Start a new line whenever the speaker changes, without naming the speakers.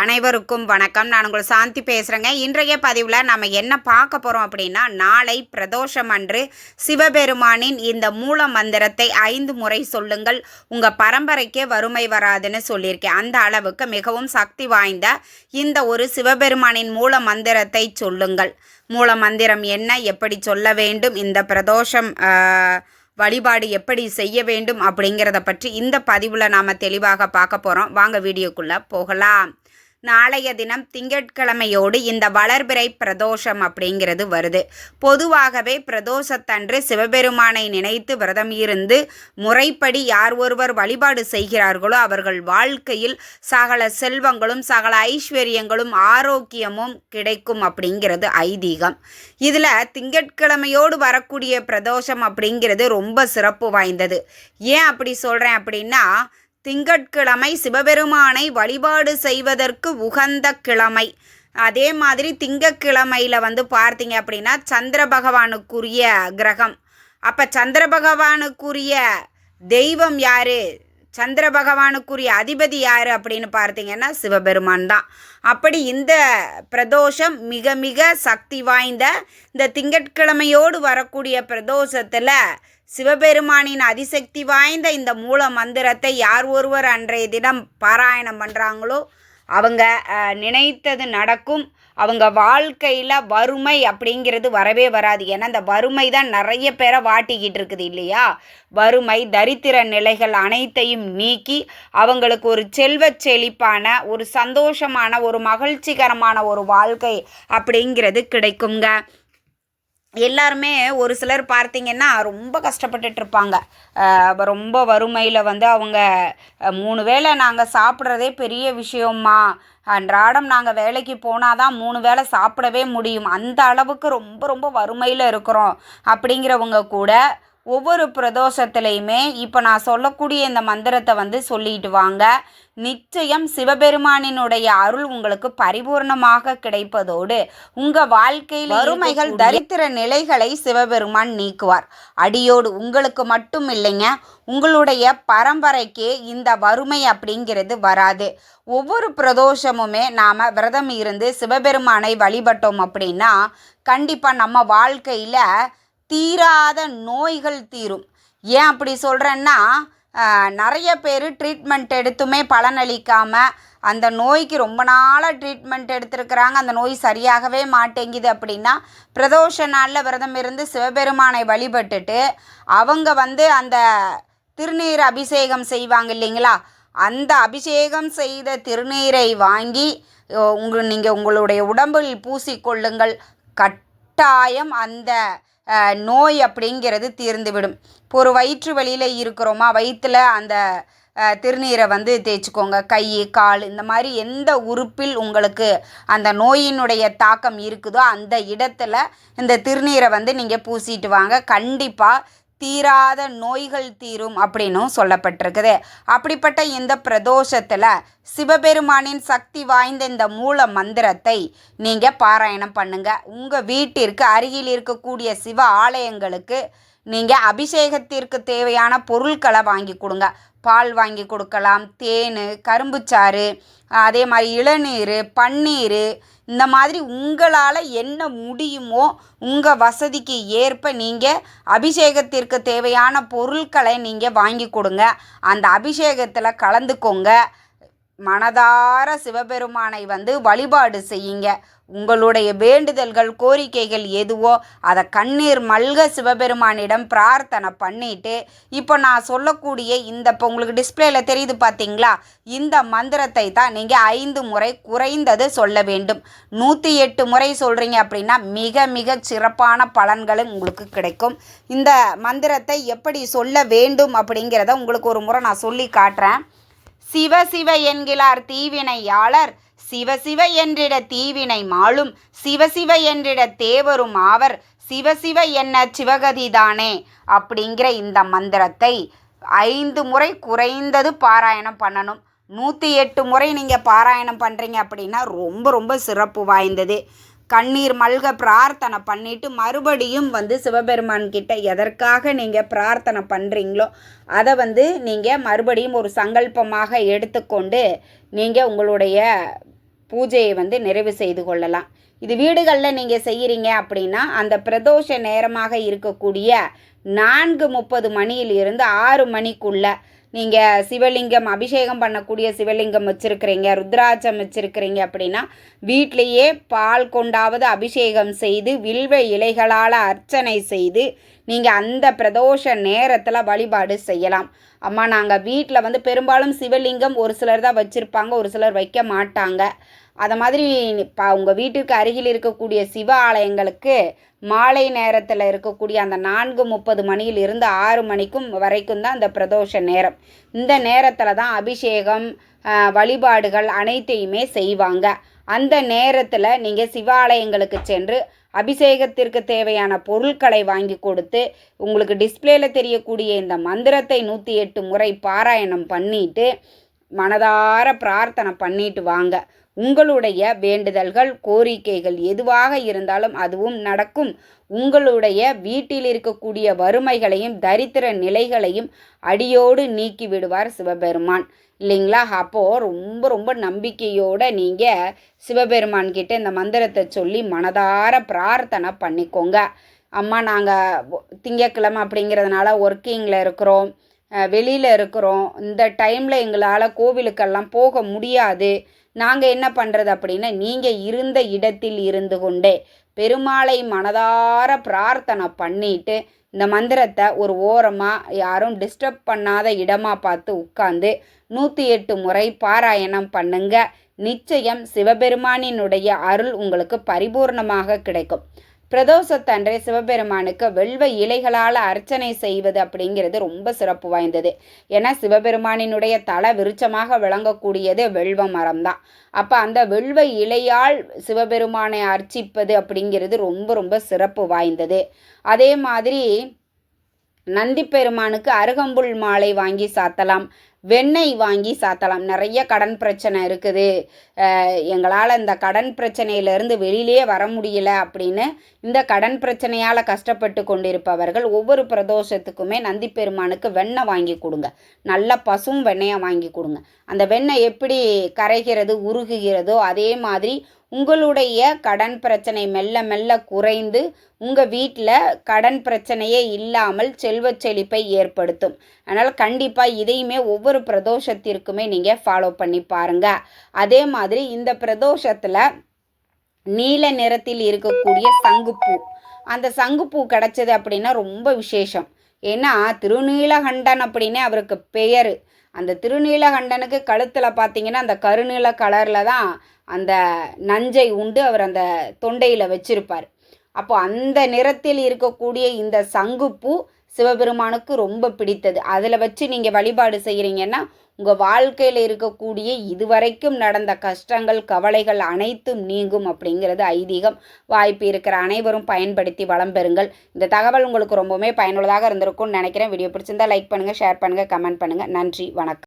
அனைவருக்கும் வணக்கம். நான் உங்கள் சாந்தி பேசுகிறேங்க இன்றைய பதிவில் நம்ம என்ன பார்க்க போகிறோம் அப்படின்னா நாளை பிரதோஷம் அன்று சிவபெருமானின் இந்த மூல மந்திரத்தை ஐந்து முறை சொல்லுங்கள். உங்கள் பரம்பரைக்கே வறுமை வராதுன்னு சொல்லியிருக்கேன். அந்த அளவுக்கு மிகவும் சக்தி வாய்ந்த இந்த ஒரு சிவபெருமானின் மூல மந்திரத்தை சொல்லுங்கள். மூல மந்திரம் என்ன எப்படி சொல்ல வேண்டும் இந்த பிரதோஷம் வழிபாடு எப்படி செய்ய வேண்டும் அப்படிங்கிறத பற்றி இந்த பதிவில் நாம் தெளிவாக பார்க்க போகிறோம் வாங்க வீடியோக்குள்ளே போகலாம். நாளைய தினம் திங்கட்கிழமையோடு இந்த வளர்பிறை பிரதோஷம் அப்படிங்கிறது வருது. பொதுவாகவே பிரதோஷத்தன்று சிவபெருமானை நினைத்து விரதம் இருந்து முறைப்படி யார் ஒருவர் வழிபாடு செய்கிறார்களோ அவர்கள் வாழ்க்கையில் சகல செல்வங்களும் சகல ஐஸ்வர்யங்களும் ஆரோக்கியமும் கிடைக்கும் அப்படிங்கிறது ஐதீகம். இதில் திங்கட்கிழமையோடு வரக்கூடிய பிரதோஷம் அப்படிங்கிறது ரொம்ப சிறப்பு வாய்ந்தது. ஏன் அப்படி சொல்கிறேன் அப்படின்னா திங்கட்கிழமை சிவபெருமானை வழிபாடு செய்வதற்கு உகந்த கிழமை. அதே மாதிரி திங்கட்கிழமையில் வந்து பார்த்தீங்க அப்படின்னா சந்திர பகவானுக்குரிய கிரகம். அப்போ சந்திர பகவானுக்குரிய தெய்வம் யார்? சந்திர பகவானுக்குரிய அதிபதி யார் அப்படின்னு பார்த்தீங்கன்னா சிவபெருமான் தான். அப்படி இந்த பிரதோஷம் மிக மிக சக்தி வாய்ந்த இந்த திங்கட்கிழமையோடு வரக்கூடிய பிரதோஷத்தில் சிவபெருமானின் அதிசக்தி வாய்ந்த இந்த மூல மந்திரத்தை யார் ஒருவர் அன்றைய தினம் பாராயணம் பண்ணுறாங்களோ அவங்க நினைத்தது நடக்கும். அவங்க வாழ்க்கையில் வறுமை அப்படிங்கிறது வரவே வராது. ஏன்னா அந்த வறுமை தான் நிறைய பேரை வாட்டிக்கிட்டு இருக்குது இல்லையா? வறுமை தரித்திர நிலைகள் அனைத்தையும் நீக்கி அவங்களுக்கு ஒரு செல்வச் செழிப்பான ஒரு சந்தோஷமான ஒரு மகிழ்ச்சிகரமான ஒரு வாழ்க்கை அப்படிங்கிறது கிடைக்குங்க. எல்லாருமே ஒரு சிலர் பார்த்தீங்கன்னா ரொம்ப கஷ்டப்பட்டுட்டு இருப்பாங்க ரொம்ப வறுமையில் வந்து அவங்க மூணு வேளை நாங்கள் சாப்பிட்றதே பெரிய விஷயம்மா. அன்றாடம் நாங்கள் வேலைக்கு போனால் தான் மூணு வேளை சாப்பிடவே முடியும். அந்த அளவுக்கு ரொம்ப ரொம்ப வறுமையில் இருக்கிறோம். அப்படிங்கிறவங்க கூட ஒவ்வொரு பிரதோஷத்துலையுமே இப்போ நான் சொல்லக்கூடிய இந்த மந்திரத்தை வந்து சொல்லிட்டு வாங்க. நிச்சயம் சிவபெருமானினுடைய அருள் உங்களுக்கு பரிபூர்ணமாக கிடைப்பதோடு உங்க வாழ்க்கையில் வறுமைகள் தரித்திர நிலைகளை சிவபெருமான் நீக்குவார். அடியோடு உங்களுக்கு மட்டும் இல்லைங்க உங்களுடைய பரம்பரைக்கே இந்த வறுமை அப்படிங்கிறது வராது. ஒவ்வொரு பிரதோஷமுமே நாம் விரதம் இருந்து சிவபெருமானை வழிபட்டோம் அப்படின்னா கண்டிப்பாக நம்ம வாழ்க்கையில் தீராத நோய்கள் தீரும். ஏன் அப்படி சொல்கிறேன்னா நிறைய பேர் ட்ரீட்மெண்ட் எடுத்துமே பலனளிக்காமல் அந்த நோய்க்கு ரொம்ப நாளாக ட்ரீட்மெண்ட் எடுத்திருக்கிறாங்க. அந்த நோய் சரியாகவே மாட்டேங்குது அப்படின்னா பிரதோஷ நாளில் விரதம் இருந்து சிவபெருமானை வழிபட்டுட்டு அவங்க வந்து அந்த திருநீர் அபிஷேகம் செய்வாங்க இல்லைங்களா? அந்த அபிஷேகம் செய்த திருநீரை வாங்கி உங்கள் நீங்கள் உங்களுடைய உடம்பில் பூசிக்கொள்ளுங்கள். கட்டாயம் அந்த நோய் அப்படிங்கிறது தீர்ந்துவிடும். இப்போ ஒரு வயிற்று வலியில் இருக்கிறோமா வயிற்றில் அந்த திருநீரை வந்து தேய்ச்சிக்கோங்க. கை கால் இந்த மாதிரி எந்த உறுப்பில் உங்களுக்கு அந்த நோயினுடைய தாக்கம் இருக்குதோ அந்த இடத்துல இந்த திருநீரை வந்து நீங்கள் பூசிட்டு வாங்க. கண்டிப்பாக தீராத நோய்கள் தீரும் அப்படின்னும் சொல்லப்பட்டிருக்குது. அப்படிப்பட்ட இந்த பிரதோஷத்தில் சிவபெருமானின் சக்தி வாய்ந்த இந்த மூல மந்திரத்தை நீங்கள் பாராயணம் பண்ணுங்கள் உங்கள் வீட்டிற்கு அருகில் இருக்கக்கூடிய சிவ ஆலயங்களுக்கு நீங்கள் அபிஷேகத்திற்கு தேவையான பொருட்களை வாங்கி கொடுங்க. பால் வாங்கி கொடுக்கலாம் தேன் கரும்புச்சாறு அதே மாதிரி இளநீர் பன்னீர் இந்த மாதிரி உங்களால் என்ன முடியுமோ உங்கள் வசதிக்கு ஏற்ப நீங்கள் அபிஷேகத்திற்கு தேவையான பொருட்களை நீங்கள் வாங்கி கொடுங்க. அந்த அபிஷேகத்தில் கலந்துக்கோங்க. மனதார சிவபெருமானை வந்து வழிபாடு செய்யுங்க. உங்களுடைய வேண்டுதல்கள் கோரிக்கைகள் எதுவோ அதை கண்ணீர் மல்க சிவபெருமானிடம் பிரார்த்தனை பண்ணிட்டு இப்போ நான் சொல்லக்கூடிய இந்த இப்போ உங்களுக்கு டிஸ்பிளேல தெரியுது பார்த்தீங்களா இந்த மந்திரத்தை தான் நீங்கள் ஐந்து முறை குறைந்தது சொல்ல வேண்டும். நூற்றி எட்டு முறை சொல்கிறீங்க அப்படின்னா மிக மிக சிறப்பான பலன்களும் உங்களுக்கு கிடைக்கும். இந்த மந்திரத்தை எப்படி சொல்ல வேண்டும் அப்படிங்கிறத உங்களுக்கு ஒரு முறை நான் சொல்லி காட்டுறேன். சிவ சிவ என்கிறார் தீவினையாளர். சிவ சிவ என்றிட தீவினை மாளும். சிவ சிவ என்றிட தேவரும் ஆவர். சிவ சிவ என்ன சிவகதிதானே அப்படிங்கிற இந்த மந்திரத்தை ஐந்து முறை குறைந்தது பாராயணம் பண்ணணும். நூற்றி எட்டு முறை நீங்கள் பாராயணம் பண்ணுறீங்க அப்படின்னா ரொம்ப ரொம்ப சிறப்பு வாய்ந்தது. கண்ணீர் மல்க பிரார்த்தனை பண்ணிட்டு மறுபடியும் வந்து சிவபெருமான் கிட்ட எதற்காக நீங்கள் பிரார்த்தனை பண்ணுறீங்களோ அதை வந்து நீங்கள் மறுபடியும் ஒரு சங்கல்பமாக எடுத்துக்கொண்டு நீங்கள் உங்களுடைய பூஜையை வந்து நிறைவு செய்து கொள்ளலாம். இது வீடுகளில் நீங்கள் செய்கிறீங்க அப்படின்னா அந்த பிரதோஷ நேரமாக இருக்கக்கூடிய நான்கு முப்பது மணியிலிருந்து ஆறு மணிக்குள்ளே நீங்கள் சிவலிங்கம் அபிஷேகம் பண்ணக்கூடிய சிவலிங்கம் வச்சுருக்கிறீங்க ருத்ராட்சம் வச்சுருக்கிறீங்க அப்படின்னா வீட்லேயே பால் கொண்டாவது அபிஷேகம் செய்து வில்வ இலைகளால் அர்ச்சனை செய்து நீங்கள் அந்த பிரதோஷ நேரத்தில் வழிபாடு செய்யலாம். அம்மா நாங்கள் வீட்டில் வந்து பெரும்பாலும் சிவலிங்கம் ஒரு சிலர் தான் வச்சுருப்பாங்க ஒரு சிலர் வைக்க மாட்டாங்க. அதை மாதிரி இப்போ உங்கள் வீட்டுக்கு அருகில் இருக்கக்கூடிய சிவ ஆலயங்களுக்கு மாலை நேரத்தில் இருக்கக்கூடிய அந்த நான்கு முப்பது மணியிலிருந்து ஆறு மணிக்கும் வரைக்கும் தான் அந்த பிரதோஷ நேரம். இந்த நேரத்தில் தான் அபிஷேகம் வழிபாடுகள் அனைத்தையுமே செய்வாங்க. அந்த நேரத்தில் நீங்கள் சிவாலயங்களுக்கு சென்று அபிஷேகத்திற்கு தேவையான பொருட்களை வாங்கி கொடுத்து உங்களுக்கு டிஸ்பிளேல தெரியக்கூடிய இந்த மந்திரத்தை நூற்றி எட்டு முறை பாராயணம் பண்ணிட்டு மனதார பிரார்த்தனை பண்ணிட்டு வாங்க. உங்களுடைய வேண்டுதல்கள் கோரிக்கைகள் எதுவாக இருந்தாலும் அதுவும் நடக்கும். உங்களுடைய வீட்டில் இருக்கக்கூடிய வறுமைகளையும் தரித்திர நிலைகளையும் அடியோடு நீக்கி விடுவார் சிவபெருமான். இல்லைங்களா? அப்போது ரொம்ப ரொம்ப நம்பிக்கையோடு நீங்கள் சிவபெருமான் கிட்ட இந்த மந்திரத்தை சொல்லி மனதார பிரார்த்தனை பண்ணிக்கோங்க. அம்மா நாங்கள் திங்கக்கிழமை அப்படிங்கிறதுனால ஒர்க்கிங்கில் இருக்கிறோம் வெளியில் இருக்கிறோம். இந்த டைமில் எங்களால் கோவிலுக்கெல்லாம் போக முடியாது. நாங்கள் என்ன பண்ணுறது அப்படின்னா நீங்கள் இருந்த இடத்தில் இருந்து கொண்டே பெருமாளை மனதார பிரார்த்தனை பண்ணிட்டு இந்த மந்திரத்தை ஒரு ஓரமாக யாரும் டிஸ்டர்ப் பண்ணாத இடமா பார்த்து உட்காந்து நூற்றி எட்டு முறை பாராயணம் பண்ணுங்க. நிச்சயம் சிவபெருமானினுடைய அருள் உங்களுக்கு பரிபூர்ணமாக கிடைக்கும். பிரதோஷத்தன்றே சிவபெருமானுக்கு வெள்வ இலைகளால் அர்ச்சனை செய்வது அப்படிங்கிறது ரொம்ப சிறப்பு வாய்ந்தது. ஏன்னா சிவபெருமானினுடைய தலை விருட்சமாக விளங்கக்கூடியது வெள்வ மரம் தான் அப்போ அந்த வெல்வ இலையால் சிவபெருமானை அர்ச்சிப்பது அப்படிங்கிறது ரொம்ப ரொம்ப சிறப்பு வாய்ந்தது. அதே மாதிரி நந்தி பெருமானுக்கு அருகம்புல் மாலை வாங்கி சாத்தலாம். வெண்ணெய் வாங்கி சாத்தலாம். நிறைய கடன் பிரச்சனை இருக்குது. எங்களால் இந்த கடன் பிரச்சனையிலேருந்து வெளியிலே வர முடியல அப்படின்னு இந்த கடன் பிரச்சனையால் கஷ்டப்பட்டு கொண்டிருப்பவர்கள் ஒவ்வொரு பிரதோஷத்துக்குமே நந்தி பெருமானுக்கு வெண்ணெய் வாங்கி கொடுங்க. நல்ல பசும் வெண்ணெயை வாங்கி கொடுங்க. அந்த வெண்ணெய் எப்படி கரைகிறது உருகுகிறதோ அதே மாதிரி உங்களுடைய கடன் பிரச்சனை மெல்ல மெல்ல குறைந்து உங்கள் வீட்டில் கடன் பிரச்சனையே இல்லாமல் செல்வச் செழிப்பை ஏற்படுத்தும். அதனால் கண்டிப்பாக இதையுமே ஒவ்வொரு பிரதோஷத்திற்குமே நீங்கள் ஃபாலோ பண்ணி பாருங்கள் அதே மாதிரி இந்த பிரதோஷத்தில் நீல நிறத்தில் இருக்கக்கூடிய சங்குப்பூ. அந்த சங்குப்பூ கிடச்சது அப்படின்னா ரொம்ப விசேஷம். ஏன்னா திருநீலகண்டன் அப்படின்னே அவருக்கு பெயர். அந்த திருநீலகண்டனுக்கு கழுத்தில் பார்த்தீங்கன்னா அந்த கருநீல கலரில் தான் அந்த நஞ்சை உண்டு அவர் அந்த தொண்டையில் வச்சிருப்பார். அப்போ அந்த நிறத்தில் இருக்கக்கூடிய இந்த சங்குப்பூ சிவபெருமானுக்கு ரொம்ப பிடித்தது. அதில் வச்சு நீங்கள் வழிபாடு செய்கிறீங்கன்னா உங்கள் வாழ்க்கையில் இருக்கக்கூடிய இதுவரைக்கும் நடந்த கஷ்டங்கள் கவலைகள் அனைத்தும் நீங்கும் அப்படிங்கிறது ஐதீகம். வாய்ப்பு இருக்கிற அனைவரும் பயன்படுத்தி வளம் பெறுங்கள். இந்த தகவல் உங்களுக்கு ரொம்பவுமே பயனுள்ளதாக இருந்திருக்கும்னு நினைக்கிறேன். வீடியோ பிடிச்சிருந்தா லைக் பண்ணுங்கள் ஷேர் பண்ணுங்கள் கமெண்ட் பண்ணுங்கள் நன்றி வணக்கம்.